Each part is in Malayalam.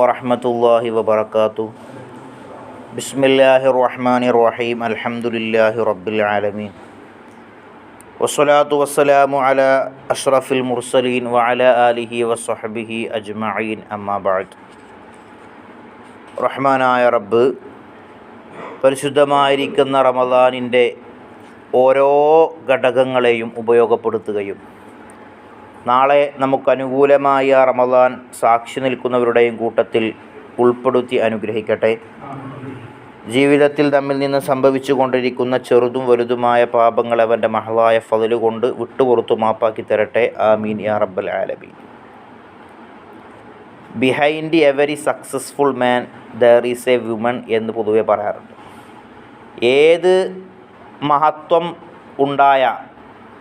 വറഹമത്തല്ലാഹി വാത്തു ബിസ്മില്ലാഹി റഹ്മാൻ റഹീം അലഹമുല്ലാഹി റബ്ബിൽ ആലമീൻ. വസ്സലാത്തു വസ്സലാമു അല അഷ്റഫിൽ മുർസലീൻ വഅല ആലിഹി വസ്ഹബിഹി അജ്മഈൻ. അമ്മാബാദ് റഹ്മാനായ റബ്ബ് പരിശുദ്ധമായിരിക്കുന്ന റമദാനിന്റെ ഓരോ ഘടകങ്ങളെയും ഉപയോഗപ്പെടുത്തുകയും നാളെ നമുക്കനുകൂലമായ റമദാൻ സാക്ഷി നിൽക്കുന്നവരുടെയും കൂട്ടത്തിൽ ഉൾപ്പെടുത്തി അനുഗ്രഹിക്കട്ടെ. ജീവിതത്തിൽ തമ്മിൽ നിന്ന് സംഭവിച്ചു കൊണ്ടിരിക്കുന്ന ചെറുതും വലുതുമായ പാപങ്ങൾ അവന്റെ മഹളായ ഫതിലുകൊണ്ട് വിട്ടുപുറത്തു മാപ്പാക്കി തരട്ടെ. ആമീൻ യാ റബ്ബൽ ആലബി behind every successful man there is a woman എന്ന് പൊതുവെ പറയാറുണ്ട്. ഏത് മഹത്വം ഉണ്ടായ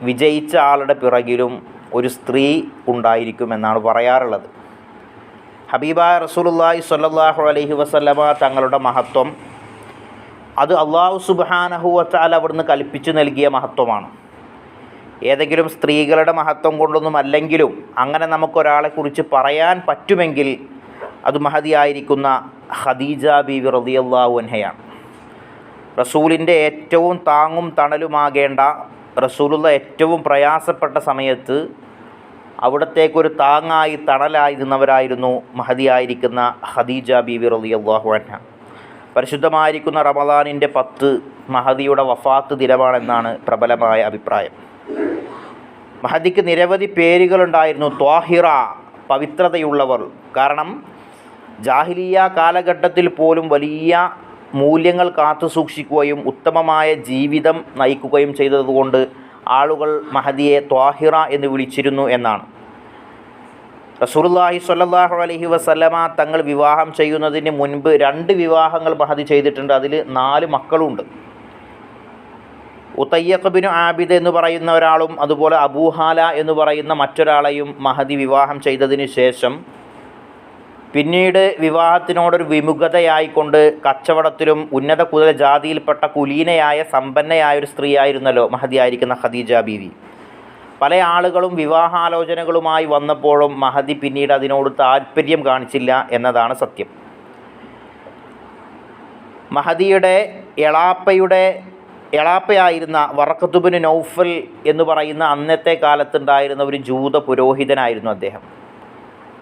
വിജയിച്ച ആളുടെ പിറകിലും ഒരു സ്ത്രീ ഉണ്ടായിരിക്കും എന്നാണ് പറയാറുള്ളത്. ഹബീബ റസൂലുള്ളാഹി സ്വല്ലല്ലാഹു അലൈഹി വസല്ലമ തങ്ങളുടെ മഹത്വം അത് അള്ളാഹു സുബ്ഹാനഹു വതആല അവിടുന്ന് കൽപ്പിച്ചു നൽകിയ മഹത്വമാണ്. ഏതെങ്കിലും സ്ത്രീകളുടെ മഹത്വം കൊണ്ടൊന്നും അല്ലെങ്കിലും അങ്ങനെ നമുക്കൊരാളെക്കുറിച്ച് പറയാൻ പറ്റുമെങ്കിൽ അത് മഹതിയായിരിക്കുന്ന ഖദീജ ബീവി റളിയല്ലാഹു അൻഹയാണ്. റസൂലിന്റെ ഏറ്റവും താങ്ങും തണലുമാകേണ്ട റസൂലുള്ള ഏറ്റവും പ്രയാസപ്പെട്ട സമയത്ത് അവിടത്തേക്കൊരു താങ്ങായി തണലായി നിന്നവരായിരുന്നു മഹതിയായിരിക്കുന്ന ഖദീജ ബീവി റളിയല്ലാഹു അൻഹ. പരിശുദ്ധമായിരിക്കുന്ന റമദാനിന്റെ പത്ത് മഹദിയുടെ വഫാത്ത് ദിനമാണെന്നാണ് പ്രബലമായ അഭിപ്രായം. മഹദിക്ക് നിരവധി പേരുകളുണ്ടായിരുന്നു ത്വാഹിറ പവിത്രതയുള്ളവർ. കാരണം ജാഹിലിയ കാലഘട്ടത്തിൽ പോലും വലിയ മൂല്യങ്ങൾ കാത്തു സൂക്ഷിക്കുകയും ഉത്തമമായ ജീവിതം നയിക്കുകയും ചെയ്തതുകൊണ്ട് ആളുകൾ മഹദിയെ ത്വാഹിറ എന്ന് വിളിച്ചിരുന്നു എന്നാണ്. റസൂലുള്ളാഹി സ്വല്ലാഹു അലഹി വസല്ലമ തങ്ങൾ വിവാഹം ചെയ്യുന്നതിന് മുൻപ് രണ്ട് വിവാഹങ്ങൾ മഹദി ചെയ്തിട്ടുണ്ട്. അതിൽ നാല് മക്കളുണ്ട്. ഉത്തയ്യഖ് ബിനു ആബിദ് എന്ന് പറയുന്ന ഒരാളും അതുപോലെ അബൂഹാല എന്ന് പറയുന്ന മറ്റൊരാളെയും മഹദി വിവാഹം ചെയ്തതിന് ശേഷം പിന്നീട് വിവാഹത്തിനോടൊരു വിമുഖതയായിക്കൊണ്ട് കച്ചവടത്തിലും ഉന്നത കുതിര ജാതിയിൽപ്പെട്ട കുലീനയായ സമ്പന്നയായ ഒരു സ്ത്രീയായിരുന്നല്ലോ മഹതിയായിരിക്കുന്ന ഖദീജ ബീവി. പല ആളുകളും വിവാഹാലോചനകളുമായി വന്നപ്പോഴും മഹതി പിന്നീട് അതിനോട് താല്പര്യം കാണിച്ചില്ല എന്നതാണ് സത്യം. മഹദിയുടെ എളാപ്പയുടെ എളാപ്പയായിരുന്ന വറക്കത്തുബിന് നൗഫൽ എന്ന് പറയുന്ന അന്നത്തെ കാലത്തുണ്ടായിരുന്ന ഒരു ജൂത പുരോഹിതനായിരുന്നു അദ്ദേഹം.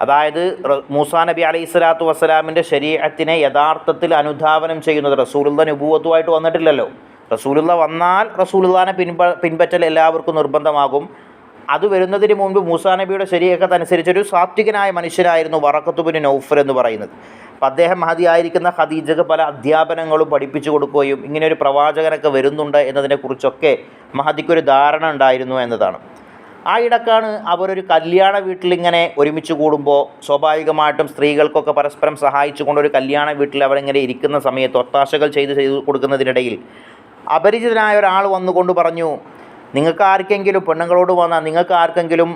അതായത് മൂസാ നബി അലൈഹി സ്വലാത്തു വസ്സലാമിന്റെ ശരീരത്തിനെ യഥാർത്ഥത്തിൽ അനുധാവനം ചെയ്യുന്നത് റസൂലുള്ള നുപൂവത്തുമായിട്ട് വന്നിട്ടില്ലല്ലോ. റസൂലുള്ള വന്നാൽ റസൂലുള്ളാനെ പിൻപ പിൻപറ്റൽ എല്ലാവർക്കും നിർബന്ധമാകും. അത് വരുന്നതിന് മുമ്പ് മൂസാ നബിയുടെ ശരീരക്കത്ത് അനുസരിച്ചൊരു സാത്വികനായ മനുഷ്യനായിരുന്നു വറക്കത്തുബിന് നൗഫർ എന്ന് പറയുന്നത്. അപ്പം അദ്ദേഹം മഹതിയായിരിക്കുന്ന ഖദീജക്ക് പല അധ്യാപനങ്ങളും പഠിപ്പിച്ചു കൊടുക്കുകയും ഇങ്ങനെ ഒരു പ്രവാചകനൊക്കെ വരുന്നുണ്ട് എന്നതിനെക്കുറിച്ചൊക്കെ മഹദിക്കൊരു ധാരണ ഉണ്ടായിരുന്നു എന്നതാണ്. ആ ഇടക്കാണ് അവരൊരു കല്യാണ വീട്ടിലിങ്ങനെ ഒരുമിച്ച് കൂടുമ്പോൾ സ്വാഭാവികമായിട്ടും സ്ത്രീകൾക്കൊക്കെ പരസ്പരം സഹായിച്ചുകൊണ്ട് ഒരു കല്യാണ വീട്ടിൽ അവരിങ്ങനെ ഇരിക്കുന്ന സമയത്ത് ഒത്താശകൾ ചെയ്ത് ചെയ്ത് കൊടുക്കുന്നതിനിടയിൽ അപരിചിതനായ ഒരാൾ വന്നുകൊണ്ട് പറഞ്ഞു നിങ്ങൾക്ക് ആർക്കെങ്കിലും പെണ്ണുങ്ങളോട് വന്നാൽ നിങ്ങൾക്ക് ആർക്കെങ്കിലും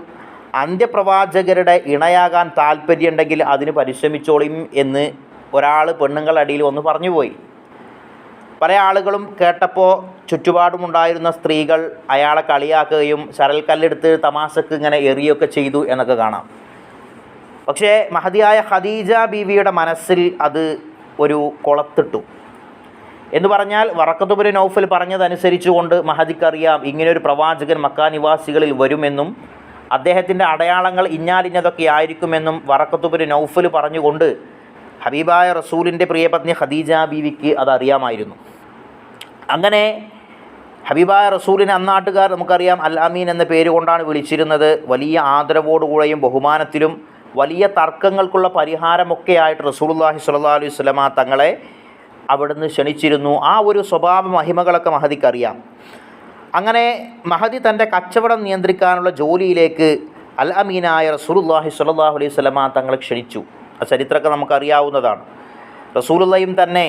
അന്ത്യപ്രവാചകരുടെ ഇണയാകാൻ താല്പര്യമുണ്ടെങ്കിൽ അതിന് പരിശ്രമിച്ചോളിയും എന്ന് ഒരാൾ പെണ്ണുങ്ങളുടെ അടിയിൽ വന്ന് പറഞ്ഞുപോയി. പല ആളുകളും കേട്ടപ്പോൾ ചുറ്റുപാടുമുണ്ടായിരുന്ന സ്ത്രീകൾ അയാളെ കളിയാക്കുകയും ശരൽക്കല്ലെടുത്ത് തമാശക്ക് ഇങ്ങനെ എറിയൊക്കെ ചെയ്തു എന്നൊക്കെ കാണാം. പക്ഷേ മഹതിയായ ഖദീജ ബീവിയുടെ മനസ്സിൽ അത് ഒരു കുളത്തിട്ടു. എന്ന് പറഞ്ഞാൽ വറക്കത്തുപുരി നൗഫൽ പറഞ്ഞതനുസരിച്ചുകൊണ്ട് മഹദിക്കറിയാം ഇങ്ങനെയൊരു പ്രവാചകൻ മക്കാ നിവാസികളിൽ വരുമെന്നും അദ്ദേഹത്തിന്റെ അടയാളങ്ങൾ ഇഞ്ഞാലിഞ്ഞതൊക്കെ ആയിരിക്കുമെന്നും വറക്കത്തുപുരി നൗഫൽ പറഞ്ഞുകൊണ്ട് ഹബീബായ റസൂലിന്റെ പ്രിയപത്നി ഖദീജ ബീവിക്ക് അറിയാമായിരുന്നു അങ്ങനെ ഹബീബായ റസൂലിനെ അന്നാട്ടുകാർ നമുക്കറിയാം അൽ അമീൻ എന്ന പേര് കൊണ്ടാണ് വിളിച്ചിരുന്നത്. വലിയ ആദരവോടുകൂടെയും ബഹുമാനത്തിലും വലിയ തർക്കങ്ങൾക്കുള്ള പരിഹാരമൊക്കെ ആയിട്ട് റസൂലുള്ളാഹി സ്വല്ലാ അലൈഹി സ്വലമ തങ്ങളെ അവിടുന്ന് ക്ഷണിച്ചിരുന്നു. ആ ഒരു സ്വഭാവ മഹിമകളൊക്കെ മഹദിക്കറിയാം. അങ്ങനെ മഹദി തന്റെ കച്ചവടം നിയന്ത്രിക്കാനുള്ള ജോലിയിലേക്ക് അൽ അമീനായ റസൂലുള്ളാഹി സ്വല്ലല്ലാഹു അലൈഹി സ്വലമ തങ്ങളെ ക്ഷണിച്ചു. ആ ചരിത്രമൊക്കെ നമുക്കറിയാവുന്നതാണ്. റസൂലുള്ളയും തന്നെ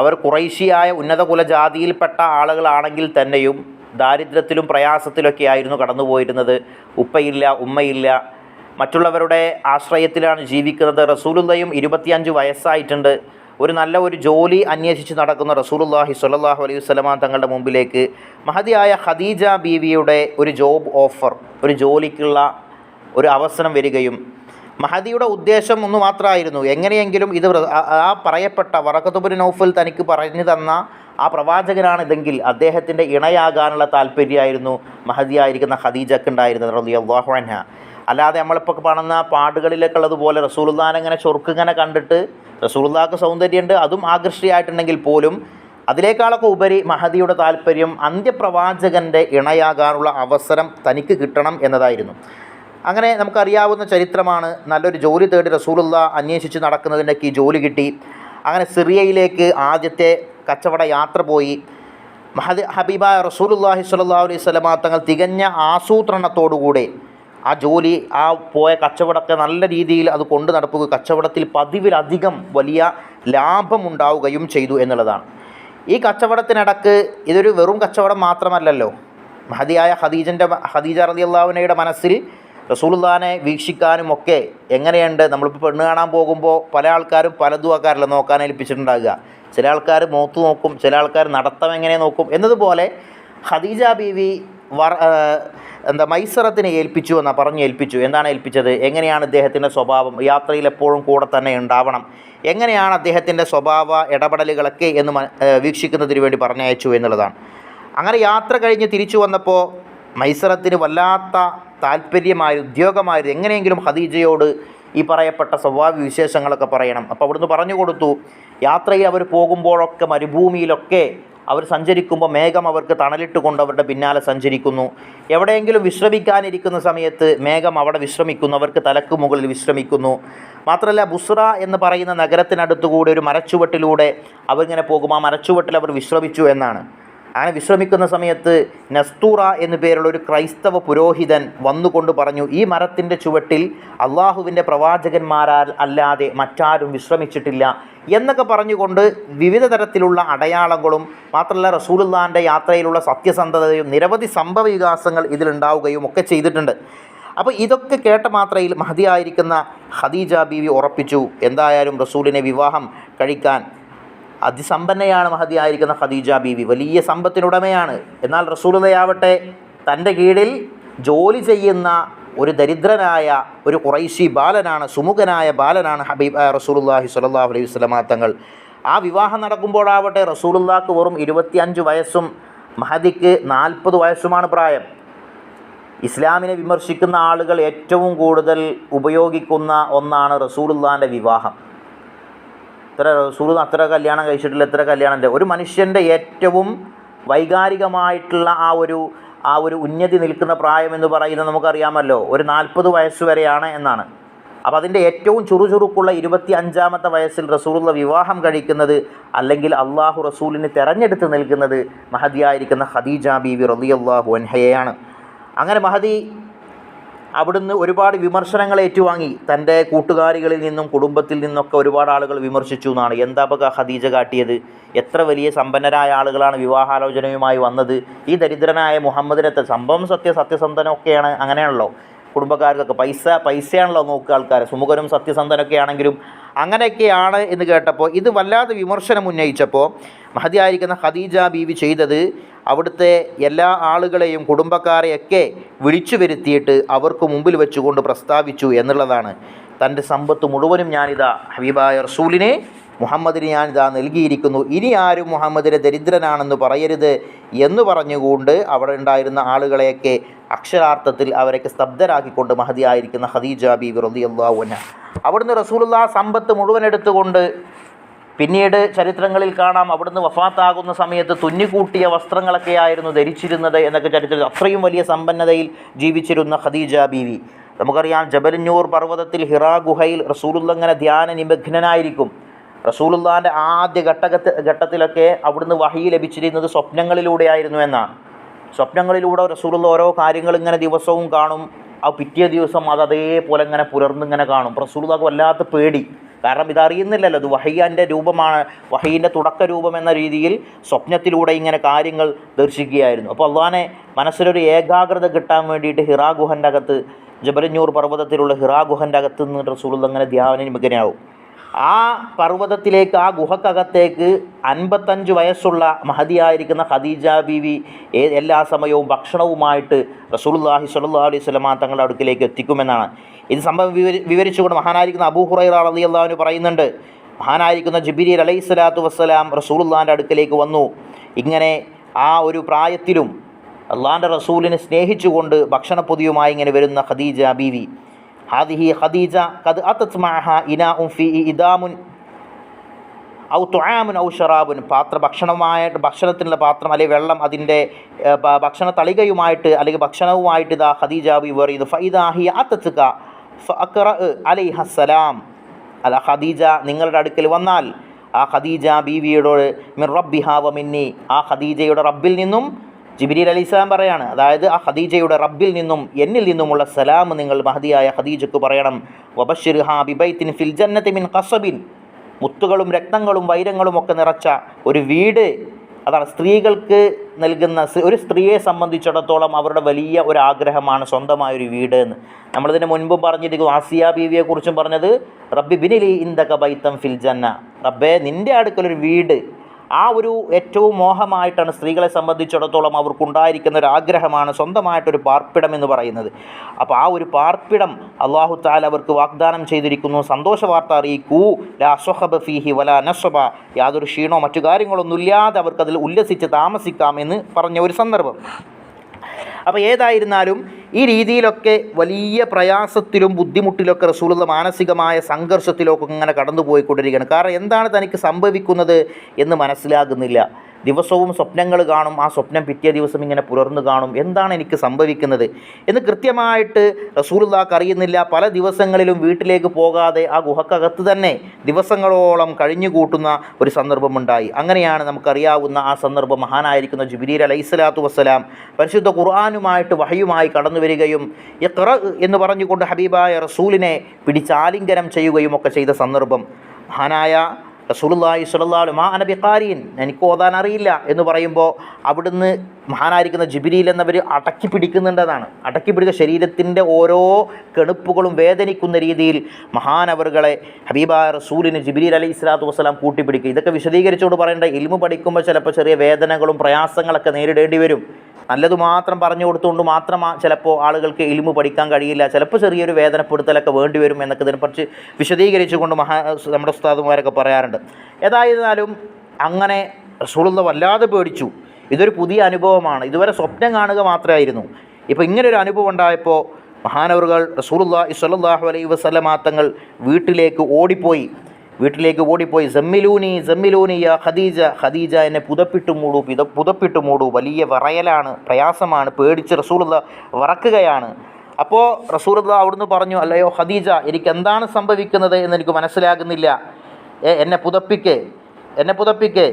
അവർ കുറേശ്ശിയായ ഉന്നത കുലജാതിയിൽപ്പെട്ട ആളുകളാണെങ്കിൽ തന്നെയും ദാരിദ്ര്യത്തിലും പ്രയാസത്തിലൊക്കെ ആയിരുന്നു കടന്നുപോയിരുന്നത്. ഉപ്പയില്ല ഉമ്മയില്ല മറ്റുള്ളവരുടെ ആശ്രയത്തിലാണ് ജീവിക്കുന്നത്. റസൂലുള്ളയും ഇരുപത്തിയഞ്ച് വയസ്സായിട്ടുണ്ട്. ഒരു നല്ല ഒരു ജോലി അന്വേഷിച്ച് നടക്കുന്ന റസൂലുള്ളാഹി സ്വല്ലല്ലാഹു അലൈഹി വസല്ലമ തങ്ങളുടെ മുമ്പിലേക്ക് മഹതിയായ ഖദീജ ബീവിയുടെ ഒരു ജോബ് ഓഫർ ഒരു ജോലിക്കുള്ള ഒരു അവസരം വരികയും മഹദിയുടെ ഉദ്ദേശം ഒന്ന് മാത്രമായിരുന്നു. എങ്ങനെയെങ്കിലും ഇത് ആ- പറയപ്പെട്ട വറക്കത്തുബുൽ നൗഫൽ തനിക്ക് പറഞ്ഞു തന്ന ആ പ്രവാചകനാണ് ഇതെങ്കിൽ അദ്ദേഹത്തിന്റെ ഇണയാകാനുള്ള താല്പര്യമായിരുന്നു മഹദിയായിരിക്കുന്ന ഖദീജക്ക് ഉണ്ടായിരുന്നത് റളിയല്ലാഹു അൻഹ. അല്ലാതെ നമ്മളിപ്പോൾ കാണുന്ന പാടുകളിലൊക്കെ ഉള്ളതുപോലെ റസൂൽദാൻ ഇങ്ങനെ ചൊറുക്കിങ്ങനെ കണ്ടിട്ട് റസൂലുള്ളാക്ക് സൗന്ദര്യമുണ്ട് അതും ആകർഷിയായിട്ടുണ്ടെങ്കിൽ പോലും അതിനേക്കാളൊക്കെ ഉപരി മഹദിയുടെ താല്പര്യം അന്ത്യപ്രവാചകന്റെ ഇണയാകാനുള്ള അവസരം തനിക്ക് കിട്ടണം എന്നതായിരുന്നു. അങ്ങനെ നമുക്കറിയാവുന്ന ചരിത്രമാണ്. നല്ലൊരു ജോലി തേടി റസൂലുള്ള അന്വേഷിച്ച് നടക്കുന്നതിന്റെ ഈ ജോലി കിട്ടി. അങ്ങനെ സിറിയയിലേക്ക് ആദ്യത്തെ കച്ചവട യാത്ര പോയി. മഹദ് ഹബീബ റസൂലുല്ലാഹി സ്വല്ലല്ലാഹു അലൈഹി സ്വലമ തങ്ങൾ തികഞ്ഞ ആസൂത്രണത്തോടുകൂടെ ആ ജോലി ആ പോയ കച്ചവടത്തെ നല്ല രീതിയിൽ അത് കൊണ്ടു നടക്കുക കച്ചവടത്തിൽ പതിവിലധികം വലിയ ലാഭം ഉണ്ടാവുകയും ചെയ്തു എന്നുള്ളതാണ്. ഈ കച്ചവടത്തിനിടക്ക് ഇതൊരു വെറും കച്ചവടം മാത്രമല്ലല്ലോ. മഹദിയായ ഹദീജന്റെ ഹദീജ റതി അള്ളാഹുനയുടെ മനസ്സിൽ റസൂലുള്ളാനെ വീക്ഷിക്കാനും ഒക്കെ എങ്ങനെയുണ്ട്? നമ്മളിപ്പോൾ പെണ്ണ് കാണാൻ പോകുമ്പോൾ പല ആൾക്കാരും പലതും ആക്കാറില്ല നോക്കാൻ ഏൽപ്പിച്ചിട്ടുണ്ടാകുക ചില ആൾക്കാർ മൂത്ത് നോക്കും ചില ആൾക്കാർ നടത്തം എങ്ങനെ നോക്കും എന്നതുപോലെ ഖദീജ ബീവി വർ എന്താ മൈസറത്തിനെ ഏൽപ്പിച്ചു എന്നാ പറഞ്ഞ് ഏൽപ്പിച്ചു. എന്താണ് ഏൽപ്പിച്ചത്? എങ്ങനെയാണ് ഇദ്ദേഹത്തിന്റെ സ്വഭാവം? യാത്രയിൽ എപ്പോഴും കൂടെ തന്നെ ഉണ്ടാവണം. എങ്ങനെയാണ് അദ്ദേഹത്തിന്റെ സ്വഭാവ ഇടപെടലുകളൊക്കെ എന്ന് വീക്ഷിക്കുന്നതിന് വേണ്ടി പറഞ്ഞയച്ചു എന്നുള്ളതാണ്. അങ്ങനെ യാത്ര കഴിഞ്ഞ് തിരിച്ചു വന്നപ്പോൾ മൈസറത്തിന് വല്ലാത്ത താല്പര്യമായ ഉദ്യോഗമായത് എങ്ങനെയെങ്കിലും ഖദീജയോട് ഈ പറയപ്പെട്ട സ്വഭാവ വിശേഷങ്ങളൊക്കെ പറയണം. അപ്പോൾ അവിടുന്ന് പറഞ്ഞു കൊടുത്തു യാത്രയിൽ അവർ പോകുമ്പോഴൊക്കെ മരുഭൂമിയിലൊക്കെ അവർ സഞ്ചരിക്കുമ്പോൾ മേഘം അവർക്ക് തണലിട്ട് കൊണ്ട് അവരുടെ പിന്നാലെ സഞ്ചരിക്കുന്നു. എവിടെയെങ്കിലും വിശ്രമിക്കാനിരിക്കുന്ന സമയത്ത് മേഘം അവിടെ വിശ്രമിക്കുന്നു അവർക്ക് തലക്ക് മുകളിൽ വിശ്രമിക്കുന്നു. മാത്രമല്ല ബുസ്ര എന്ന് പറയുന്ന നഗരത്തിനടുത്തുകൂടി ഒരു മരച്ചുവട്ടിലൂടെ അവരിങ്ങനെ പോകും. ആ മരച്ചുവട്ടിൽ അവർ വിശ്രമിച്ചു എന്നാണ്. അങ്ങനെ വിശ്രമിക്കുന്ന സമയത്ത് നസ്തൂറ എന്നു പേരുള്ള ഒരു ക്രൈസ്തവ പുരോഹിതൻ വന്നുകൊണ്ട് പറഞ്ഞു ഈ മരത്തിന്റെ ചുവട്ടിൽ അള്ളാഹുവിന്റെ പ്രവാചകന്മാരാൽ അല്ലാതെ മറ്റാരും വിശ്രമിച്ചിട്ടില്ല എന്നൊക്കെ പറഞ്ഞുകൊണ്ട് വിവിധ തരത്തിലുള്ള അടയാളങ്ങളും മാത്രമല്ല റസൂലുല്ലാന്റെ യാത്രയിലുള്ള സത്യസന്ധതയും നിരവധി സംഭവ വികാസങ്ങൾ ഇതിലുണ്ടാവുകയും ഒക്കെ ചെയ്തിട്ടുണ്ട്. അപ്പോൾ ഇതൊക്കെ കേട്ട മാത്രയിൽ മഹതിയായിരിക്കുന്ന ഖദീജ ബീവി ഉറപ്പിച്ചു എന്തായാലും റസൂലിനെ വിവാഹം കഴിക്കാൻ അതിസമ്പന്നയാണ് മഹതിയായിരിക്കുന്ന ഖദീജ ബീവി. വലിയ സമ്പത്തിനുടമയാണ്. എന്നാൽ റസൂലതയാവട്ടെ തന്റെ കീഴിൽ ജോലി ചെയ്യുന്ന ഒരു ദരിദ്രനായ ഒരു കുറൈശി ബാലനാണ് സുമുഖനായ ബാലനാണ് ഹബീബ് റസൂലുല്ലാഹി സ്വല്ലല്ലാഹു അലൈഹി വസല്ലമ തങ്ങൾ. ആ വിവാഹം നടക്കുമ്പോഴാവട്ടെ റസൂലുള്ളാക്ക് വെറും ഇരുപത്തിയഞ്ച് വയസ്സും മഹദിക്ക് നാൽപ്പത് വയസ്സുമാണ് പ്രായം. ഇസ്ലാമിനെ വിമർശിക്കുന്ന ആളുകൾ ഏറ്റവും കൂടുതൽ ഉപയോഗിക്കുന്ന ഒന്നാണ് റസൂലുള്ളാന്റെ വിവാഹം. ഇത്ര സുഹൃത്ത് അത്ര കല്യാണം കഴിച്ചിട്ടില്ല എത്ര കല്യാണം ഒരു മനുഷ്യന്റെ ഏറ്റവും വൈകാരികമായിട്ടുള്ള ആ ഒരു ആ ഒരു ഉന്നതി നിൽക്കുന്ന പ്രായം എന്ന് പറയുന്നത് നമുക്കറിയാമല്ലോ. ഒരു നാൽപ്പത് വയസ്സ് വരെയാണ് എന്നാണ്. അപ്പോൾ അതിന്റെ ഏറ്റവും ചുറുചുറുക്കുള്ള ഇരുപത്തി അഞ്ചാമത്തെ വയസ്സിൽ റസൂലുള്ള വിവാഹം കഴിക്കുന്നത് അല്ലെങ്കിൽ അള്ളാഹു റസൂലിന് തെരഞ്ഞെടുത്ത് നിൽക്കുന്നത് മഹദിയായിരിക്കുന്ന ഖദീജ ബീവി റളിയല്ലാഹു അൻഹയെയാണ്. അങ്ങനെ മഹദി അവിടുന്ന് ഒരുപാട് വിമർശനങ്ങൾ ഏറ്റുവാങ്ങി. തന്റെ കൂട്ടുകാരികളിൽ നിന്നും കുടുംബത്തിൽ നിന്നൊക്കെ ഒരുപാട് ആളുകൾ വിമർശിച്ചു എന്നാണ്. എന്താ ഖദീജ കാട്ടിയത്? എത്ര വലിയ സമ്പന്നരായ ആളുകളാണ് വിവാഹാലോചനയുമായി വന്നത്? ഈ ദരിദ്രനായ മുഹമ്മദിനത്തെ സംഭവം സത്യ സത്യസന്ധനമൊക്കെയാണ് അങ്ങനെയാണല്ലോ. കുടുംബക്കാർക്കൊക്കെ പൈസ പൈസയാണല്ലോ നോക്കുക ആൾക്കാർ സുമുഖനും സത്യസന്ധനൊക്കെ ആണെങ്കിലും അങ്ങനെയൊക്കെയാണ് എന്ന് കേട്ടപ്പോൾ ഇത് വല്ലാതെ വിമർശനം ഉന്നയിച്ചപ്പോൾ മഹതിയായിരിക്കുന്ന ഖദീജ ബീവി ചെയ്തത് അവിടുത്തെ എല്ലാ ആളുകളെയും കുടുംബക്കാരെയൊക്കെ വിളിച്ചു വരുത്തിയിട്ട് അവർക്ക് മുമ്പിൽ വെച്ചുകൊണ്ട് പ്രസ്താവിച്ചു എന്നുള്ളതാണ്. തന്റെ സമ്പത്ത് മുഴുവനും ഞാനിതാ ഹബീബായ റസൂലിനെ മുഹമ്മദിന് ഞാനിതാ നൽകിയിരിക്കുന്നു. ഇനി ആരും മുഹമ്മദിനെ ദരിദ്രനാണെന്ന് പറയരുത് എന്ന് പറഞ്ഞുകൊണ്ട് അവിടെ ഉണ്ടായിരുന്ന ആളുകളെയൊക്കെ അക്ഷരാർത്ഥത്തിൽ അവരൊക്കെ സ്തബ്ധരാക്കിക്കൊണ്ട് മഹതിയായിരിക്കുന്ന ഹദീജ ബി അൻഹ. അവിടുന്ന് റസൂലുള്ള സമ്പത്ത് മുഴുവൻ എടുത്തുകൊണ്ട് പിന്നീട് ചരിത്രങ്ങളിൽ കാണാം അവിടുന്ന് വഫാത്താകുന്ന സമയത്ത് തുന്നിക്കൂട്ടിയ വസ്ത്രങ്ങളൊക്കെ ആയിരുന്നു ധരിച്ചിരുന്നത് എന്നൊക്കെ ചരിത്രത്തിൽ അത്രയും വലിയ സമ്പന്നതയിൽ ജീവിച്ചിരുന്ന ഖദീജ ബീവി. നമുക്കറിയാം ജബലിന്നൂർ പർവതത്തിൽ ഹിറാ ഗുഹയിൽ റസൂലുള്ളങ്ങനെ ധ്യാന നിമഗ്നനായിരിക്കും. റസൂലുള്ളാന്റെ ആദ്യ ഘട്ടകത്ത് ഘട്ടത്തിലൊക്കെ അവിടുന്ന് വഹി ലഭിച്ചിരുന്നത് സ്വപ്നങ്ങളിലൂടെ ആയിരുന്നു എന്നാണ്. സ്വപ്നങ്ങളിലൂടെ റസൂലുള്ള ഓരോ കാര്യങ്ങൾ ഇങ്ങനെ ദിവസവും കാണും. ആ പിറ്റേ ദിവസം അത് അതേപോലെ ഇങ്ങനെ പുലർന്നിങ്ങനെ കാണും. റസൂലുള്ളാക്ക് വല്ലാത്ത പേടി. കാരണം ഇതറിയുന്നില്ലല്ലോ ഇത് വഹയ്യാന്റെ രൂപമാണ് വഹീന്റെ തുടക്ക രൂപം എന്ന രീതിയിൽ സ്വപ്നത്തിലൂടെ ഇങ്ങനെ കാര്യങ്ങൾ ദർശിക്കുകയായിരുന്നു. അപ്പോൾ അള്ളഹാനെ മനസ്സിലൊരു ഏകാഗ്രത കിട്ടാൻ വേണ്ടിയിട്ട് ഹിറാ ഗുഹന്റെ അകത്ത് ജബലഞ്ഞൂർ പർവതത്തിലുള്ള ഹിറാ ഗുഹന്റെ അകത്ത് നിന്ന് റസൂൾ അങ്ങനെ ധ്യാന മികനാവും. ആ പർവതത്തിലേക്ക് ആ ഗുഹക്കകത്തേക്ക് അൻപത്തഞ്ച് വയസ്സുള്ള മഹതിയായിരിക്കുന്ന ഖദീജ ബീവി എല്ലാ സമയവും ഭക്ഷണവുമായിട്ട് റസൂലുള്ളാഹി സ്വല്ലല്ലാഹു അലൈഹി സ്വലമാ തങ്ങളുടെ അടുക്കിലേക്ക് എത്തിക്കുമെന്നാണ്. ഇത് സംഭവം വിവരി വിവരിച്ചുകൊണ്ട് മഹാനായിരിക്കുന്ന അബൂ അലി അള്ളാഹുവിന് പറയുന്നുണ്ട്. മഹാനായിരിക്കുന്ന ജിബിരിൽ അലൈഹി സ്വലാത്തു വസ്സലാം റസൂലുള്ളാഹിന്റെ അടുക്കിലേക്ക് വന്നു. ഇങ്ങനെ ആ ഒരു പ്രായത്തിലും അള്ളാന്റെ റസൂലിനെ സ്നേഹിച്ചുകൊണ്ട് ഭക്ഷണപ്പൊതിയുമായി ഇങ്ങനെ വരുന്ന ഖദീജ ബീവി. ഹാദിഹി ഖദീജ കത് ഇനാഉം ഫീ ഇദാമുൻ ഔ തുഴാമുൻ ഔ ഷറാബുൻ. പാത്ര ഭക്ഷണമായിട്ട് ഭക്ഷണത്തിനുള്ള പാത്രം അല്ലെങ്കിൽ വെള്ളം അതിന്റെ ഭക്ഷണ തളികയുമായിട്ട് അല്ലെങ്കിൽ ഭക്ഷണവുമായിട്ട് ഇതാ ഖദീജ ബി പറയുന്നു. ഫൈദാഹി അത്തത്തുക ഫഅഖറ അലൈഹസ്സലാം അല്ല ഖദീജ നിങ്ങളുടെ അടുക്കൽ വന്നാൽ ആ ഖദീജ ബീവിയോട് മിർ റബ്ബിഹാ വ മിന്നി ആ ഖദീജയുടെ റബ്ബിൽ നിന്നും ജിബിരിൽ അലി ഇസ്ലാം പറയാണ്. അതായത് ആ ഖദീജയുടെ റബ്ബിൽ നിന്നും എന്നിൽ നിന്നുമുള്ള സലാം നിങ്ങൾ മഹദിയായ ഖദീജക്ക് പറയണം. വബഷിർ ഹാ ബിബൈത്തിൻ ഫിൽ ജന്നത്തി മിൻ ഖസബിൻ. മുത്തുകളും രക്തങ്ങളും വൈരങ്ങളും ഒക്കെ നിറച്ച ഒരു വീട് അതാണ് സ്ത്രീകൾക്ക് നൽകുന്ന ഒരു സ്ത്രീയെ സംബന്ധിച്ചിടത്തോളം അവരുടെ വലിയ ഒരു ആഗ്രഹമാണ് സ്വന്തമായൊരു വീട് എന്ന്. നമ്മളിതിന് മുൻപ് പറഞ്ഞിരിക്കുന്നു ആസിയ ബീവിയെക്കുറിച്ചും പറഞ്ഞത് റബ്ബി ബിനിലി ഇന്ദക ബൈത്തം ഫിൽ ജന്ന. റബ്ബേ നിന്റെ അടുക്കലൊരു വീട് ആ ഒരു ഏറ്റവും മോഹമായിട്ടാണ് സ്ത്രീകളെ സംബന്ധിച്ചിടത്തോളം അവർക്കുണ്ടായിരിക്കുന്ന ഒരു ആഗ്രഹമാണ് സ്വന്തമായിട്ടൊരു പാർപ്പിടം എന്ന് പറയുന്നത്. അപ്പോൾ ആ ഒരു പാർപ്പിടം അള്ളാഹു താല അവർക്ക് വാഗ്ദാനം ചെയ്തിരിക്കുന്നു. സന്തോഷ വാർത്ത അറിയിക്കൂ. ലാ സ്വഹബ ഫീഹി വല നസ്വബ. യാതൊരു ക്ഷീണോ മറ്റു കാര്യങ്ങളൊന്നുമില്ലാതെ അവർക്കതിൽ ഉല്ലസിച്ച് താമസിക്കാം എന്ന് പറഞ്ഞ ഒരു സന്ദർഭം. അപ്പോൾ ഏതായിരുന്നാലും ഈ രീതിയിലൊക്കെ വലിയ പ്രയാസത്തിലും ബുദ്ധിമുട്ടിലൊക്കെ റസൂലുള്ള മാനസികമായ സംഘർഷത്തിലൊക്കെ ഇങ്ങനെ കടന്നു പോയിക്കൊണ്ടിരിക്കുകയാണ് കാരണം എന്താണ് തനിക്ക് സംഭവിക്കുന്നത് എന്ന് മനസ്സിലാകുന്നില്ല. ദിവസവും സ്വപ്നങ്ങൾ കാണും ആ സ്വപ്നം പിറ്റേ ദിവസം ഇങ്ങനെ പുലർന്നു കാണും. എന്താണ് എനിക്ക് സംഭവിക്കുന്നത്? എന്ന് കൃത്യമായിട്ട് റസൂലുള്ളാക്ക് അറിയുന്നില്ല. പല ദിവസങ്ങളിലും വീട്ടിലേക്ക് പോകാതെ ആ ഗുഹക്കകത്ത് തന്നെ ദിവസങ്ങളോളം കഴിഞ്ഞുകൂട്ടുന്ന ഒരു സന്ദർഭമുണ്ടായി. അങ്ങനെയാണ് നമുക്കറിയാവുന്ന ആ സന്ദർഭം മഹാനായിരിക്കുന്ന ജുബിരീർ അലൈഹി സ്വലാത്തു വസ്സലാം പരിശുദ്ധ ഖുർആാനുമായിട്ട് വഹയുമായി കടന്നു വരികയും ഇഖ്റ എന്ന് പറഞ്ഞുകൊണ്ട് ഹബീബായ റസൂലിനെ പിടിച്ചാലിംഗനം ചെയ്യുകയും ഒക്കെ ചെയ്ത സന്ദർഭം മഹാനായ റസൂലുള്ളാഹി സ്വല്ലല്ലാഹു മാ അനബി ഖാരീൻ എനിക്ക് ഓതാൻ അറിയില്ല എന്ന് പറയുമ്പോൾ അവിടുന്ന് മഹാനായിരിക്കുന്ന ജിബിരിയിൽ എന്നവർ അടക്കി പിടിക്കുന്നുണ്ടതാണ് അടക്കി പിടിക്കുക ശരീരത്തിന്റെ ഓരോ കെണുപ്പുകളും വേദനിക്കുന്ന രീതിയിൽ മഹാനവറുകളെ ഹബീബ റസൂലിന് ജിബിരിൽ അലൈഹി സ്വലാത്തു വസ്സലാം കൂട്ടിപ്പിടിക്കുക. ഇതൊക്കെ വിശദീകരിച്ചുകൊണ്ട് പറയേണ്ട ഇൽമു പഠിക്കുമ്പോൾ ചിലപ്പോൾ ചെറിയ വേദനകളും പ്രയാസങ്ങളൊക്കെ നേരിടേണ്ടി വരും. നല്ലത് മാത്രം പറഞ്ഞു കൊടുത്തുകൊണ്ട് മാത്രം ചിലപ്പോൾ ആളുകൾക്ക് ഇൽമു പഠിക്കാൻ കഴിയില്ല. ചിലപ്പോൾ ചെറിയൊരു വേദനപ്പെടുത്തലൊക്കെ വേണ്ടി വരും എന്നൊക്കെ ഇതിനെക്കുറിച്ച് വിശദീകരിച്ചുകൊണ്ട് മഹാ നമ്മുടെ ഉസ്താദുമാരൊക്കെ പറയാറുണ്ട്. ഏതായിരുന്നാലും അങ്ങനെ റസൂലുള്ള വല്ലാതെ പേടിച്ചു. ഇതൊരു പുതിയ അനുഭവമാണ്. ഇതുവരെ സ്വപ്നം കാണുക മാത്രമായിരുന്നു. ഇപ്പോൾ ഇങ്ങനൊരു അനുഭവം ഉണ്ടായപ്പോൾ മഹാനവറുകൾ റസൂലുള്ള ഇസ്വല്ലാഹു അലൈഹി വസല്ലമാ തങ്ങൾ വീട്ടിലേക്ക് ഓടിപ്പോയി. വീട്ടിലേക്ക് ഓടിപ്പോയി. ജമ്മിലൂനി ജമ്മിലൂനി യാ ഖദീജ ഖദീജ എന്നെ പുതപ്പിട്ട് മൂടൂ പിത പുതപ്പിട്ട് മൂടൂ. വലിയ വിറയലാണ് പ്രയാസമാണ് പേടിച്ച് റസൂലുള്ള വറക്കുകയാണ്. അപ്പോൾ റസൂലുള്ള അവിടുന്ന് പറഞ്ഞു അല്ലയോ ഖദീജ എനിക്ക് എന്താണ് സംഭവിക്കുന്നത് എന്ന് എനിക്ക് മനസ്സിലാകുന്നില്ല. എന്നെ പുതപ്പിക്ക് എന്നെ പുതപ്പിക്ക്.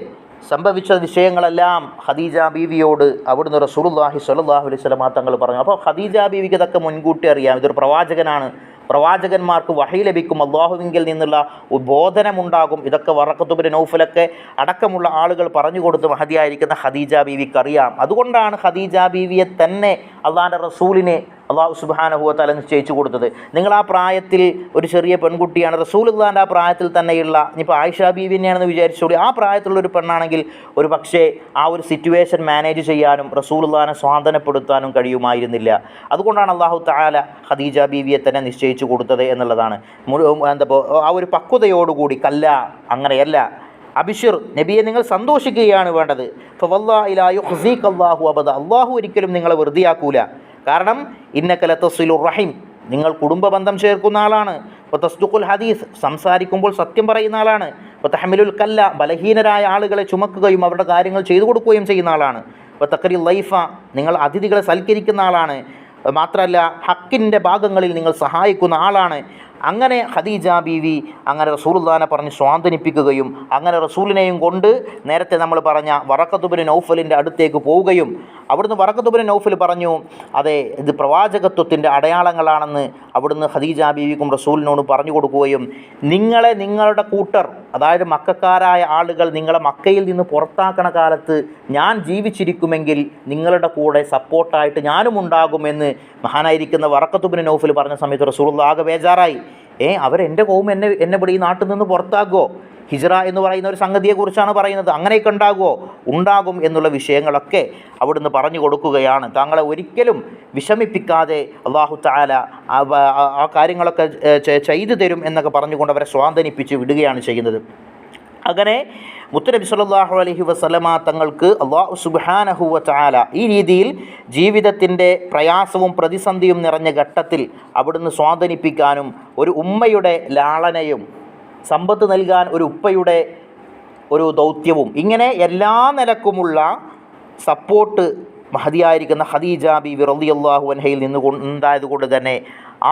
സംഭവിച്ച വിഷയങ്ങളെല്ലാം ഖദീജ ബീവിയോട് അവിടുന്ന് റസൂലുള്ളാഹി സ്വല്ലല്ലാഹു അലൈഹി വസല്ലം തങ്ങൾ പറഞ്ഞു. അപ്പോൾ ഖദീജ ബീവിക്ക് ഇതൊക്കെ മുൻകൂട്ടി അറിയാം. ഇതൊരു പ്രവാചകനാണ്. പ്രവാചകന്മാർക്ക് വഹി ലഭിക്കും അള്ളാഹുവിങ്കിൽ നിന്നുള്ള ബോധനമുണ്ടാകും ഇതൊക്കെ വറക്കത്തുബിന് നൗഫലൊക്കെ അടക്കമുള്ള ആളുകൾ പറഞ്ഞു കൊടുത്ത് മഹതിയായിരിക്കുന്ന ഖദീജ ബീവിക്ക് അറിയാം അതുകൊണ്ടാണ് ഖദീജ ബീവിയെ തന്നെ അള്ളാന്റെ റസൂലിനെ അള്ളാഹു സുബാനഹുവത്താല നിശ്ചയിച്ചു കൊടുത്തത്. നിങ്ങൾ ആ പ്രായത്തിൽ ഒരു ചെറിയ പെൺകുട്ടിയാണ് റസൂലുള്ളാന്റെ ആ പ്രായത്തിൽ തന്നെയുള്ള ഇനിയിപ്പോൾ ആയിഷ ബീവിനെയാണെന്ന് വിചാരിച്ചോളി ആ പ്രായത്തിലുള്ള ഒരു പെണ്ണാണെങ്കിൽ ഒരു പക്ഷേ ആ ഒരു സിറ്റുവേഷൻ മാനേജ് ചെയ്യാനും റസൂലുള്ളാനെ സ്വാതന്ത്ര്യപ്പെടുത്താനും കഴിയുമായിരുന്നില്ല. അതുകൊണ്ടാണ് അള്ളാഹു താല ഖദീജ ബീവിയെ തന്നെ നിശ്ചയിച്ചു കൊടുത്തത് എന്നുള്ളതാണ്. എന്താപ്പോൾ എന്താ ആ ഒരു പക്വതയോടുകൂടി കല്ല അങ്ങനെയല്ല. അബിഷിർ നബിയെ നിങ്ങൾ സന്തോഷിക്കുകയാണ് വേണ്ടത്. ഫവല്ലാ ഇലായു ഹസീഖ് അള്ളാഹു അബദ. അള്ളാഹു ഒരിക്കലും നിങ്ങളെ വെറുതെയാക്കൂല. കാരണം ഇന്നക്കല തസ്ലുർ റഹിം. നിങ്ങൾ കുടുംബ ബന്ധം ചേർക്കുന്ന ആളാണ്. ഇപ്പോൾ തസ്ദുഖുൽ ഹദീസ് സംസാരിക്കുമ്പോൾ സത്യം പറയുന്ന ആളാണ്. ഇപ്പോൾ തഹമിലുൽ കല്ല ബലഹീനരായ ആളുകളെ ചുമക്കുകയും അവരുടെ കാര്യങ്ങൾ ചെയ്തു കൊടുക്കുകയും ചെയ്യുന്ന ആളാണ്. ഇപ്പോൾ തക്കരി ലൈഫ നിങ്ങൾ അതിഥികളെ സൽക്കരിക്കുന്ന ആളാണ്. മാത്രമല്ല ഹക്കിന്റെ ഭാഗങ്ങളിൽ നിങ്ങൾ സഹായിക്കുന്ന ആളാണ്. അങ്ങനെ ഖദീജ ബീവി അങ്ങനെ റസൂൽദാനെ പറഞ്ഞ് സ്വാന്തനിപ്പിക്കുകയും അങ്ങനെ റസൂലിനെയും കൊണ്ട് നേരത്തെ നമ്മൾ പറഞ്ഞ വറക്കത്തുബിന് നൗഫലിന്റെ അടുത്തേക്ക് പോവുകയും അവിടുന്ന് വറക്കത്തുബിന് നൗഫൽ പറഞ്ഞു അതെ ഇത് പ്രവാചകത്വത്തിന്റെ അടയാളങ്ങളാണെന്ന് അവിടുന്ന് ഖദീജ ബീവിക്കും റസൂലിനോട് പറഞ്ഞു കൊടുക്കുകയും നിങ്ങളെ നിങ്ങളുടെ കൂട്ടർ അതായത് മക്കാരായ ആളുകൾ നിങ്ങളെ മക്കയിൽ നിന്ന് പുറത്താക്കണ കാലത്ത് ഞാൻ ജീവിച്ചിരിക്കുമെങ്കിൽ നിങ്ങളുടെ കൂടെ സപ്പോർട്ടായിട്ട് ഞാനും ഉണ്ടാകുമെന്ന് മഹാനായിരിക്കുന്ന വറക്കത്തുബിന് നൗഫിൽ പറഞ്ഞ സമയത്ത് റസൂൾ ആകെ ബേജാറായി. ഏ അവരെന്റെ കോവും എന്നെ എന്നെ ഇവിടെ ഈ നാട്ടിൽ നിന്ന് പുറത്താക്കുമോ ഹിജ്റ എന്ന് പറയുന്ന ഒരു സംഗതിയെക്കുറിച്ചാണ് പറയുന്നത്. അങ്ങനെയൊക്കെ ഉണ്ടാകുമോ ഉണ്ടാകും എന്നുള്ള വിഷയങ്ങളൊക്കെ അവിടുന്ന് പറഞ്ഞു കൊടുക്കുകയാണ്. താങ്കളെ ഒരിക്കലും വിഷമിപ്പിക്കാതെ അള്ളാഹു താല ആ കാര്യങ്ങളൊക്കെ ചെയ്തു തരും എന്നൊക്കെ പറഞ്ഞുകൊണ്ട് അവരെ സ്വാന്തനിപ്പിച്ച് വിടുകയാണ് ചെയ്യുന്നത്. അങ്ങനെ മുത്തനബി സല്ലാഹു അലഹി വസല്ലമ തങ്ങൾക്ക് അള്ളാഹു സുബ്ഹാനഹു വാല ഈ രീതിയിൽ ജീവിതത്തിന്റെ പ്രയാസവും പ്രതിസന്ധിയും നിറഞ്ഞ ഘട്ടത്തിൽ അവിടുന്ന് സ്വാന്തനിപ്പിക്കാനും ഒരു ഉമ്മയുടെ ലാളനയും സമ്പത്ത് നൽകാൻ ഒരു ഉപ്പയുടെ ഒരു ദൗത്യവും. ഇങ്ങനെ എല്ലാ നിലക്കുമുള്ള സപ്പോർട്ട് മഹതിയായിരിക്കുന്ന ഖദീജ ബി റളിയല്ലാഹു അൻഹയിൽ നിന്ന് ഉണ്ടായത് ഉണ്ടായതുകൊണ്ട് തന്നെ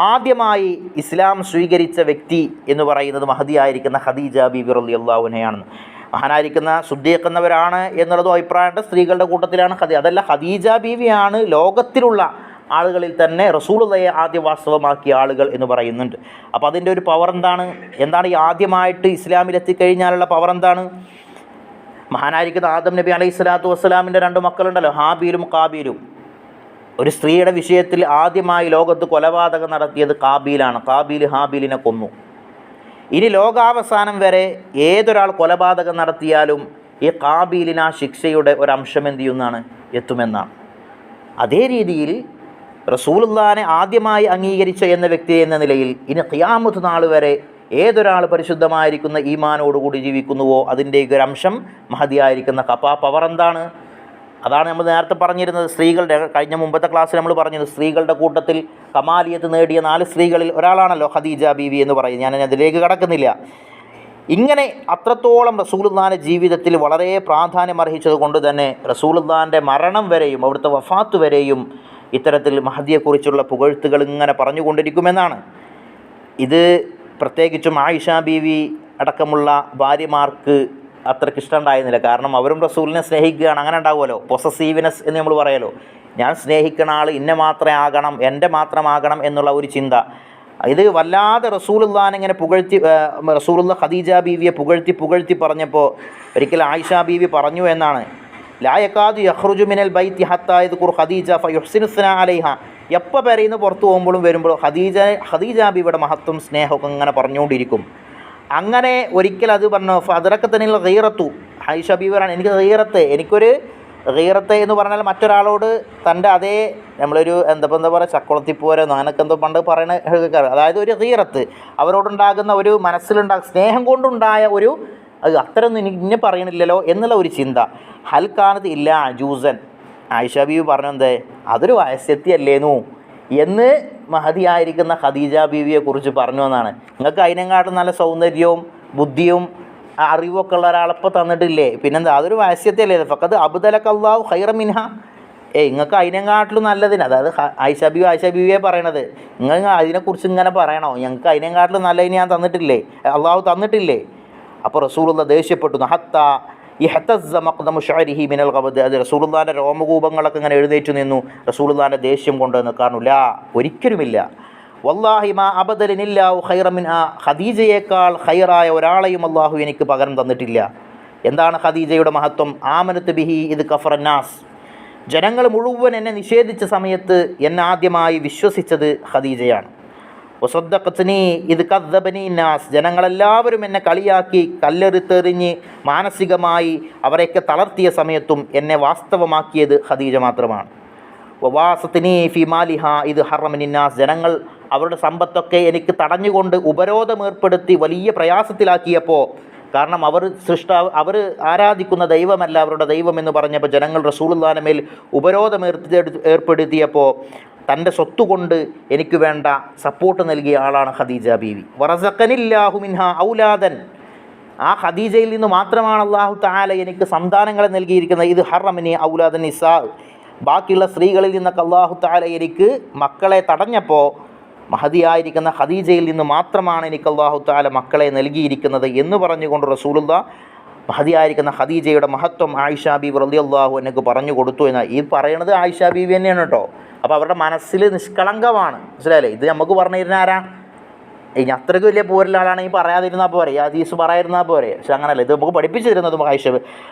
ആദ്യമായി ഇസ്ലാം സ്വീകരിച്ച വ്യക്തി എന്ന് പറയുന്നത് മഹതിയായിരിക്കുന്ന ഖദീജ ബി റളിയല്ലാഹു അൻഹയാണെന്ന് മഹാനായിരിക്കുന്ന സുദ്ദീഖ് എന്നവരാണ് എന്നുള്ളതും അഭിപ്രായമുണ്ട്. സ്ത്രീകളുടെ കൂട്ടത്തിലാണ് ഹദി അതല്ല ഹദീജ ബീവിയാണ് ലോകത്തിലുള്ള ആളുകളിൽ തന്നെ റസൂലുള്ളയെ ആദ്യ വാസ്തവമാക്കിയ ആളുകൾ എന്ന് പറയുന്നുണ്ട്. അപ്പോൾ അതിന്റെ ഒരു പവർ എന്താണ്? എന്താണ് ഈ ആദ്യമായിട്ട് ഇസ്ലാമിലെത്തിക്കഴിഞ്ഞാലുള്ള പവർ എന്താണ്? മഹാനായിരിക്കുന്ന ആദം നബി അലൈഹി സ്വലാത്തു വസ്സലാമിന്റെ രണ്ട് മക്കളുണ്ടല്ലോ ഹാബീലും കാബീലും ഒരു സ്ത്രീയുടെ വിഷയത്തിൽ ആദ്യമായി ലോകത്ത് കൊലപാതകം നടത്തിയത് കാബീലാണ് കാബീൽ ഹാബീലിനെ കൊന്നു. ഇനി ലോകാവസാനം വരെ ഏതൊരാൾ കൊലപാതകം നടത്തിയാലും ഈ കാബീലിന് ആ ശിക്ഷയുടെ ഒരംശം എന്ത് ചെയ്യുന്നതാണ് എത്തുമെന്നാണ്. അതേ രീതിയിൽ റസൂലുള്ളാനെ ആദ്യമായി അംഗീകരിച്ച എന്ന വ്യക്തി എന്ന നിലയിൽ ഇനി ഖിയാമത്ത് നാൾ വരെ ഏതൊരാൾ പരിശുദ്ധമായിരിക്കുന്ന ഈമാനോടുകൂടി ജീവിക്കുന്നുവോ അതിന്റെ ഒരു അംശം മഹതിയായിരിക്കുന്ന കപ്പാ പവർ എന്താണ്? അതാണ് നമ്മൾ നേരത്തെ പറഞ്ഞിരുന്നത്. സ്ത്രീകളുടെ കഴിഞ്ഞ മുമ്പത്തെ ക്ലാസ്സിൽ നമ്മൾ പറഞ്ഞത് സ്ത്രീകളുടെ കൂട്ടത്തിൽ കമാലിയത്ത് നേടിയ നാല് സ്ത്രീകളിൽ ഒരാളാണല്ലോ ഖദീജ ബീവി എന്ന് പറയുന്നത്. ഞാൻ അതിലേക്ക് കടക്കുന്നില്ല. ഇങ്ങനെ അത്രത്തോളം റസൂലുള്ളാന്റെ ജീവിതത്തിൽ വളരെ പ്രാധാന്യം അർഹിച്ചത് കൊണ്ട് തന്നെ റസൂലുള്ളാന്റെ മരണം വരെയും അവിടുത്തെ വഫാത്ത് വരെയും ഇത്തരത്തിൽ മഹദിയെക്കുറിച്ചുള്ള പുകഴ്ത്തുകൾ ഇങ്ങനെ പറഞ്ഞുകൊണ്ടിരിക്കുമെന്നാണ്. ഇത് പ്രത്യേകിച്ചും ആയിഷ ബീവി അടക്കമുള്ള ഭാര്യമാർക്ക് അത്രയ്ക്ക് ഇഷ്ടമുണ്ടായിരുന്നില്ല. കാരണം അവരും റസൂലിനെ സ്നേഹിക്കുകയാണ്. അങ്ങനെ ഉണ്ടാവുമല്ലോ. പൊസസീവ്നെസ് എന്ന് നമ്മൾ പറയലോ ഞാൻ സ്നേഹിക്കുന്ന ആൾ ഇന്നെ മാത്രമേ ആകണം എന്റെ മാത്രമാകണം എന്നുള്ള ഒരു ചിന്ത. ഇത് വല്ലാതെ റസൂലുല്ലാൻ ഇങ്ങനെ പുകഴ്ത്തി റസൂലുള്ള ഖദീജ ബീവിയെ പുകഴ്ത്തി പുകഴ്ത്തി പറഞ്ഞപ്പോൾ ഒരിക്കൽ ആയിഷ ബീവി പറഞ്ഞു എന്നാണ്. ലായക്കാദു യഹ്റുജു മിനൽ ബൈത്തി ഹത്തായത് കുർ ഖദീജ ഫയുഹ്സിനുസ്ന അലൈഹ. എപ്പോൾ പെരയുന്ന പുറത്തു പോകുമ്പോഴും വരുമ്പോഴും ഖദീജ ഖദീജ ബിയുടെ മഹത്വം സ്നേഹമൊക്കെ ഇങ്ങനെ പറഞ്ഞുകൊണ്ടിരിക്കും. അങ്ങനെ ഒരിക്കൽ അത് പറഞ്ഞു ഫദറക്ക തന്നെ ഗീറത്തു ഹൈഷ ബീവറാണ് എനിക്ക് ഗീറത്ത് എനിക്കൊരു ഗീറത്ത് എന്ന് പറഞ്ഞാൽ മറ്റൊരാളോട് തന്റെ അതേ നമ്മളൊരു എന്താ എന്താ പറയുക ചക്കുളത്തിപ്പോരെന്നോ അങ്ങനൊക്കെ എന്തോ പണ്ട് പറയണ കേൾക്കാറ് അതായത് ഒരു ഗീറത്ത് അവരോടുണ്ടാകുന്ന ഒരു മനസ്സിലുണ്ടാ സ്നേഹം കൊണ്ടുണ്ടായ ഒരു അത് അത്രയൊന്നും എനിക്ക് ഇന്നെ പറയണില്ലല്ലോ എന്നുള്ള ഒരു ചിന്ത. ഹൽക്കാനത്ത് ഇല്ല അജൂസൻ. ആയിഷ ബീവി പറഞ്ഞു എന്തേ അതൊരു വയസ്സെത്തിയല്ലേന്നു എന്ന് മഹതിയായിരിക്കുന്ന ഖദീജ ബീവിയെ കുറിച്ച് പറഞ്ഞു എന്നാണ്. നിങ്ങൾക്ക് അതിനെക്കാട്ടും നല്ല സൗന്ദര്യവും ബുദ്ധിയും അറിവൊക്കെ ഉള്ള ഒരാളപ്പം തന്നിട്ടില്ലേ? പിന്നെന്താ? അതൊരു വയസ്സത്തിയല്ലേ? ഫക്കത് അബുദലക്ക് അള്ളാഹു ഹൈറ മിൻഹ. ഏയ് നിങ്ങൾക്ക് അതിനെക്കാട്ടിലും നല്ലതിന് അതായത് ആയിഷ ബീവി ആയിഷ ബീവിയെ പറയണത്. നിങ്ങൾ അതിനെക്കുറിച്ച് ഇങ്ങനെ പറയണോ? ഞങ്ങൾക്ക് അതിനെക്കാട്ടിലും നല്ലതിന് ഞാൻ തന്നിട്ടില്ലേ? അള്ളാഹു തന്നിട്ടില്ലേ? അപ്പോൾ റസൂലുള്ള ദേഷ്യപ്പെട്ടു ഹത്ത ഈ ഹത്തസ്സ മഖ്ദമു ഷഅരിഹി മിനൽ കബദ് അത് റസൂലുള്ളാന്റെ രോമകൂപങ്ങളൊക്കെ ഇങ്ങനെ എഴുന്നേറ്റ് നിന്നു. റസൂലുള്ളാന്റെ ദേഷ്യം കൊണ്ട് നിൽക്കാറില്ല ഒരിക്കലുമില്ല. വല്ലാഹി മാ അബദലിനില്ല ഖൈറ മിൻ ആ. ഖദീജയേക്കാൾ ഖൈറായ ഒരാളെയും അള്ളാഹു എനിക്ക് പകരം തന്നിട്ടില്ല. എന്താണ് ഖദീജയുടെ മഹത്വം? ആമനത്ത് ബിഹി ഇത് കഫറന്നാസ് ജനങ്ങൾ മുഴുവൻ എന്നെ നിഷേധിച്ച സമയത്ത് എന്നെ ആദ്യമായി വിശ്വസിച്ചത് ഖദീജയാണ്. വസദ്ദഖത്നി ഇത് കദ്ദബനി നാസ്. ജനങ്ങളെല്ലാവരും എന്നെ കളിയാക്കി കല്ലെറിത്തെറിഞ്ഞ് മാനസികമായി അവരെയൊക്കെ തളർത്തിയ സമയത്തും എന്നെ വാസ്തവമാക്കിയത് ഖദീജ മാത്രമാണ്. വവാസത്തിനി ഫിമാലിഹ ഇത് ഹറമിനാസ് ജനങ്ങൾ അവരുടെ സമ്പത്തൊക്കെ എനിക്ക് തടഞ്ഞുകൊണ്ട് ഉപരോധം ഏർപ്പെടുത്തി വലിയ പ്രയാസത്തിലാക്കിയപ്പോൾ കാരണം അവർ സൃഷ്ട അവർ ആരാധിക്കുന്ന ദൈവമല്ല അവരുടെ ദൈവം എന്ന് പറഞ്ഞപ്പോൾ ജനങ്ങൾ റസൂലുള്ളാഹിന്റെ മേൽ ഉപരോധം ഏർപ്പെടുത്തി ഏർപ്പെടുത്തിയപ്പോൾ തന്റെ സ്വത്തുകൊണ്ട് എനിക്ക് വേണ്ട സപ്പോർട്ട് നൽകിയ ആളാണ് ഖദീജ ബീവി. വറസക്കനില്ലാഹു മിൻഹ ഔലാദൻ. ആ ഖദീജയിൽ നിന്ന് മാത്രമാണ് അള്ളാഹു താല എനിക്ക് സന്താനങ്ങളെ നൽകിയിരിക്കുന്നത്. ഇത് ഹറമിനി ഔലാദൻ ഇസാ ബാക്കിയുള്ള സ്ത്രീകളിൽ നിന്നൊക്കെ അള്ളാഹു താല എനിക്ക് മക്കളെ തടഞ്ഞപ്പോൾ മഹതിയായിരിക്കുന്ന ഖദീജയിൽ നിന്ന് മാത്രമാണ് എനിക്ക് അള്ളാഹു താല മക്കളെ നൽകിയിരിക്കുന്നത് എന്ന് പറഞ്ഞുകൊണ്ട് റസൂലുള്ള മഹതിയായിരിക്കുന്ന ഖദീജയുടെ മഹത്വം ആയിഷാ ബീബി റലി അള്ളാഹു എനിക്ക് പറഞ്ഞു കൊടുത്തു എന്ന്. ഈ പറയണത് ആയിഷാ ബീബി തന്നെയാണ് കേട്ടോ. അപ്പോൾ അവരുടെ മനസ്സിൽ നിഷ്കളങ്കമാണ്. മനസ്സിലായില്ലേ? ഇത് നമുക്ക് പറഞ്ഞു തരുന്ന ആരാ? ഇനി അത്രയ്ക്ക് വലിയ പോരുള്ള ആളാണെങ്കിൽ പറയാതിരുന്നാൽ പോരെ. ഹദീസ് പറയാതിരുന്നാൽ പോരെ. പക്ഷെ അങ്ങനല്ല. ഇത് നമുക്ക് പഠിപ്പിച്ചു തരുന്നത് മഹേഷ്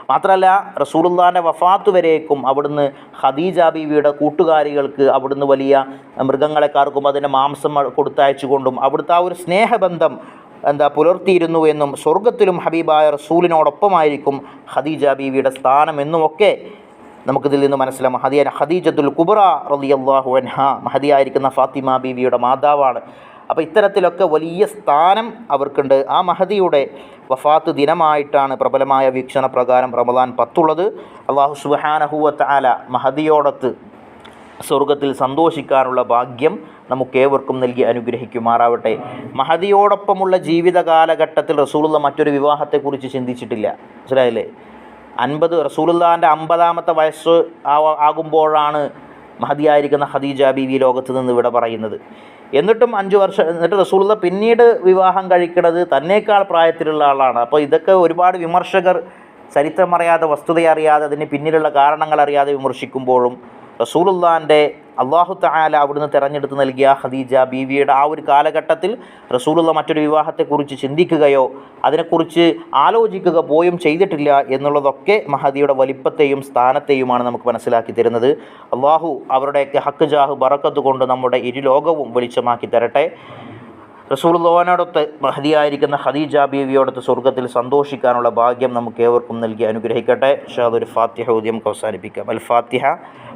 മാത്രമല്ല റസൂലുള്ളാന്റെ വഫാത്ത് വരേക്കും അവിടുന്ന് ഖദീജ ബീവിയുടെ കൂട്ടുകാരികൾക്ക് അവിടുന്ന് വലിയ മൃഗങ്ങളെ കാർക്കും അതിന്റെ മാംസം കൊടുത്തയച്ചു കൊണ്ടും അവിടുത്തെ ആ ഒരു സ്നേഹബന്ധം എന്താ പുലർത്തിയിരുന്നു എന്നും സ്വർഗത്തിലും ഹബീബായ റസൂലിനോടൊപ്പമായിരിക്കും ഖദീജ ബീവിയുടെ സ്ഥാനം എന്നുമൊക്കെ നമുക്കിതിൽ നിന്ന് മനസ്സിലാക്കാം മഹദിയ ഖദീജത്തുൽ കുബ്ര റളിയല്ലാഹു അൻഹ. മഹദിയായിരിക്കുന്ന ഫാത്തിമ ബീവിയുടെ മാതാവാണ്. അപ്പോൾ ഇത്തരത്തിലൊക്കെ വലിയ സ്ഥാനം അവർക്കുണ്ട്. ആ മഹദിയുടെ വഫാത്ത് ദിനമായിട്ടാണ് പ്രബലമായ വീക്ഷണ പ്രകാരം റമദാൻ പത്തുള്ളത്. അള്ളാഹു സുബാനഹുവ താല മഹദിയോടത്ത് സ്വർഗത്തിൽ സന്തോഷിക്കാനുള്ള ഭാഗ്യം നമുക്കേവർക്കും നൽകി അനുഗ്രഹിക്കുമാറാവട്ടെ. മഹദിയോടൊപ്പമുള്ള ജീവിത കാലഘട്ടത്തിൽ റസൂലുള്ള മറ്റൊരു വിവാഹത്തെക്കുറിച്ച് ചിന്തിച്ചിട്ടില്ല. മനസ്സിലായില്ലേ? അൻപത് റസൂലുല്ലാന്റെ അമ്പതാമത്തെ വയസ്സ് ആകുമ്പോഴാണ് മഹദിയായിരിക്കുന്ന ഖദീജ ബീവി ലോകത്ത് നിന്ന് ഇവിടെ പറയുന്നത്. എന്നിട്ടും അഞ്ച് വർഷം എന്നിട്ട് റസൂലുള്ള പിന്നീട് വിവാഹം കഴിക്കുന്നത് തന്നേക്കാൾ പ്രായത്തിലുള്ള ആളാണ്. അപ്പോൾ ഇതൊക്കെ ഒരുപാട് വിമർശകർ ചരിത്രമറിയാതെ വസ്തുതയറിയാതെ അതിന് പിന്നിലുള്ള കാരണങ്ങൾ അറിയാതെ വിമർശിക്കുമ്പോഴും റസൂലുള്ളാന്റെ അള്ളാഹു തആല അവിടുന്ന് തിരഞ്ഞെടുത്ത് നൽകിയ ഖദീജ ബീവിയുടെ ആ ഒരു കാലഘട്ടത്തിൽ റസൂലുള്ള മറ്റൊരു വിവാഹത്തെക്കുറിച്ച് ചിന്തിക്കുകയോ അതിനെക്കുറിച്ച് ആലോചിക്കുക പോയും ചെയ്തിട്ടില്ല എന്നുള്ളതൊക്കെ മഹദിയുടെ വലിപ്പത്തെയും സ്ഥാനത്തെയുമാണ് നമുക്ക് മനസ്സിലാക്കി തരുന്നത്. അള്ളാഹു അവരുടെയൊക്കെ ഹക്ക് ജാഹ് ബറക്കത്ത് കൊണ്ട് നമ്മുടെ ഇരു ലോകവും വെളിച്ചമാക്കി തരട്ടെ. റസൂലുള്ളാനോടൊത്ത് മഹദിയായിരിക്കുന്ന ഖദീജ ബീവിയോടൊത്ത് സ്വർഗത്തിൽ സന്തോഷിക്കാനുള്ള ഭാഗ്യം നമുക്ക് ഏവർക്കും നൽകി അനുഗ്രഹിക്കട്ടെ. പക്ഷേ അതൊരു ഫാത്തിഹ ഉദ്യം അവസാനിപ്പിക്കാം. അൽ ഫാത്തിഹ